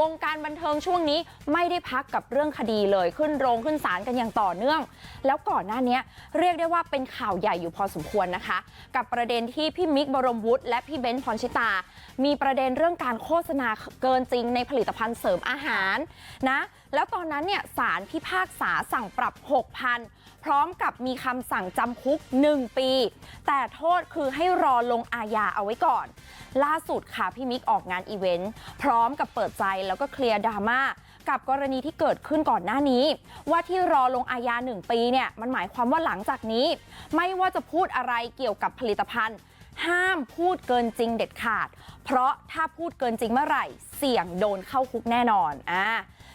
วงการบันเทิงช่วงนี้ไม่ได้พักกับเรื่องคดีเลยขึ้นโรงขึ้นศาลกันอย่างต่อเนื่อง แล้วก่อนหน้านี้เรียกได้ว่าเป็นข่าวใหญ่อยู่พอสมควรนะคะ กับประเด็นที่พี่มิกบรมวุฒิและพี่เบนซ์พรชิตา มีประเด็นเรื่องการโฆษณาเกินจริงในผลิตภัณฑ์เสริมอาหารนะ แล้วตอนนั้นเนี่ยศาลพิพากษาสั่งปรับ6,000พร้อมกับมีคำสั่งจำคุก1ปีแต่โทษคือให้รอลงอาญาเอาไว้ก่อน ล่าสุดค่ะพี่มิกออกงานอีเวนต์พร้อมกับเปิดใจแล้วก็เคลียร์ดราม่ากับกรณีที่เกิดขึ้นก่อนหน้านี้ ว่าที่รอลงอาญา1ปีเนี่ยมันหมายความว่าหลังจากนี้ ไม่ว่าจะพูดอะไรเกี่ยวกับผลิตภัณฑ์ ห้ามพูดเกินจริงเด็ดขาด เพราะถ้าพูดเกินจริงเมื่อไหร่ เสี่ยงโดนเข้าคุกแน่นอนอ่า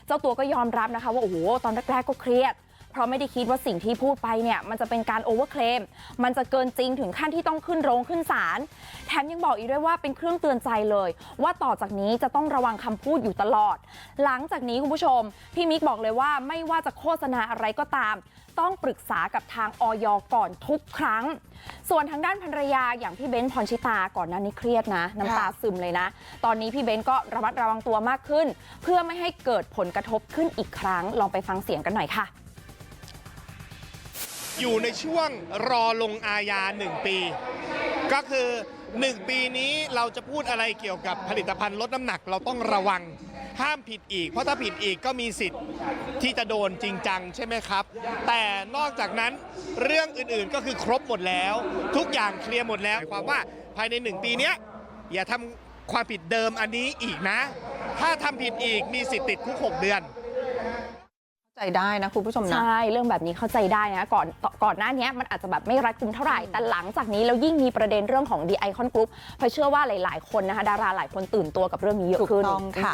เจ้าตัวก็ยอมรับนะคะว่าโอ้โหตอนแรกๆก็เครียด ราะไม่ได้คิดว่าสิ่งที่พูดไปเนี่ยมันจะเป็นการโอเวอร์เคลมมันจะเกินจริงถึงขั้นที่ต้องขึ้นโรงขึ้นศาลแถมยังบอกอีกด้วยว่าเป็นเครื่องเตือนใจเลย ว่าต่อจากนี้จะต้องระวังคำพูดอยู่ตลอด หลังจากนี้คุณผู้ชม พี่มิกบอกเลยว่าไม่ว่าจะโฆษณาอะไรก็ตาม ต้องปรึกษากับทางออยก่อนทุกครั้ง ส่วนทางด้านภรรยาอย่างพี่เบ้นพรชิตาก่อนหน้านี้เครียดนะ น้ำตาซึมเลยนะ ตอนนี้พี่เบ้นก็ระมัดระวังตัวมากขึ้น เพื่อไม่ให้เกิดผลกระทบขึ้นอีกครั้งลองไปฟังเสียงกันหน่อยค่ะ อยู่ในช่วงรอลงอาญา 1 ปี ก็คือ 1 ปีนี้เราจะพูดอะไรเกี่ยวกับผลิตภัณฑ์ลดน้ำหนักเราต้องระวัง ห้ามผิดอีก เพราะถ้าผิดอีกก็มีสิทธิ์ที่จะโดนจริงจังใช่ไหมครับ แต่นอกจากนั้นเรื่องอื่นๆก็คือครบหมดแล้ว ทุกอย่างเคลียร์หมดแล้วหมายความว่าภายใน 1 ปีเนี้ยอย่าทำความผิดเดิมอันนี้อีกนะ ถ้าทำผิดอีกมีสิทธิ์ติดคุก6เดือน ใจได้นะคุณผู้ชมนะใช่เรื่องแบบนี้เข้าใจได้นะก่อนก่อนหน้านี้มันอาจจะแบบไม่รัดกุมเท่าไหร่แต่หลังจากนี้แล้วยิ่งมีประเด็นเรื่องของ The Icon Group เพราะเชื่อว่าหลาย ๆ คนนะคะดาราหลายคนตื่นตัวกับเรื่องนี้เยอะถูกขึ้นต้องค่ะ